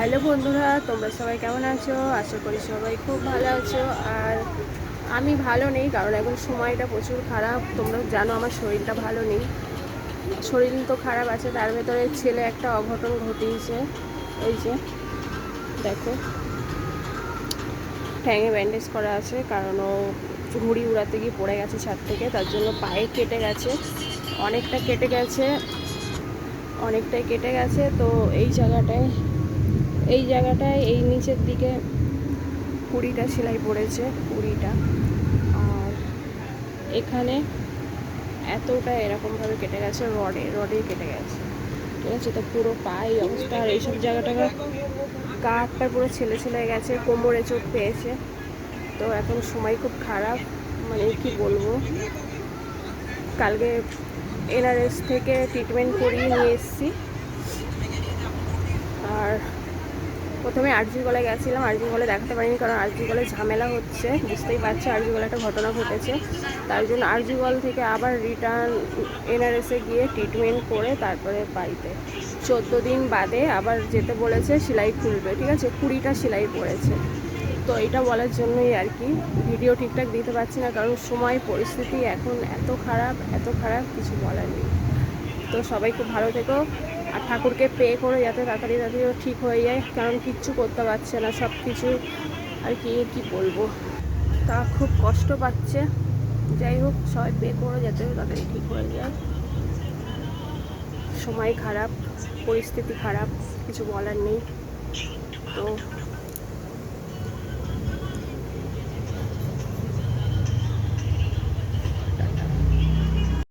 Hello বন্ধুরা, তোমরা সবাই কেমন আছো? আশা করি সবাই খুব ভালো আছো। আর আমি ভালো নেই, কারণ এখন সময়টা প্রচুর খারাপ। তোমরা জানো আমার শরীরটা ভালো নেই। শরীর তো খারাপ আছে, তার ভেতরে ছেলে একটা অঘটন ঘটিয়েছে। এই যে, দেখো। ঠ্যাঙে ব্যান্ডেজ করা আছে, কারণ ও ঘুড়ি উড়াতে গিয়ে পড়ে গেছে ছাদ থেকে, তার জন্য পায়ে কেটে গেছে। অনেকটা কেটে গেছে, অনেকটাই কেটে গেছে। তো এই জায়গাটায় এই জায়গাটায় এই নিচের দিকে কুড়িটা সেলাই পড়েছে, কুড়িটা। আর এখানে এতটা এরকমভাবে কেটে গেছে, রডে রডে কেটে গেছে। ঠিক আছে, তো পুরো পায়ে অবস্থা। আর এইসব জায়গাটাকে কাঠটা পুরো ছেলে ছেলে গেছে, কোমরে চোট পেয়েছে। তো এখন সময় খুব খারাপ মানে কি বলব? কালকে এনআরএস থেকে ট্রিটমেন্ট করিয়ে নিয়ে এসেছি আর প্রথমে আরজি গলায় গেছিলাম, আরজি গলে দেখাতে পারিনি কারণ আরজি গলে ঝামেলা হচ্ছে, বুঝতেই পারছ আরজি গলে একটা ঘটনা ঘটেছে। তার জন্য আরজি গল থেকে আবার রিটার্ন এনআরএসে গিয়ে ট্রিটমেন্ট করে তারপরে বাড়িতে। চোদ্দ দিন বাদে আবার যেতে বলেছে, সেলাই খুলবে, ঠিক আছে? কুড়িটা সেলাই পড়েছে। তো এটা বলার জন্যই আর কি ভিডিও ঠিকঠাক দিতে পারছি না কারণ সময়, পরিস্থিতি এখন এত খারাপ এত খারাপ, কিছু বলার নেই। তো সবাই খুব ভালো থেকো। আর ঠাকুরকে পে করে যাতে তাড়াতাড়ি তাড়াতাড়ি ঠিক হয়ে যায়, কারণ কিচ্ছু করতে পারছে না সব কিছু আর কি কি বলব। তা খুব কষ্ট পাচ্ছে। যাই হোক, সবাই পে করে যাতে তাড়াতাড়ি ঠিক হয়ে যায়। সময় খারাপ, পরিস্থিতি খারাপ, কিছু বলার নেই। তো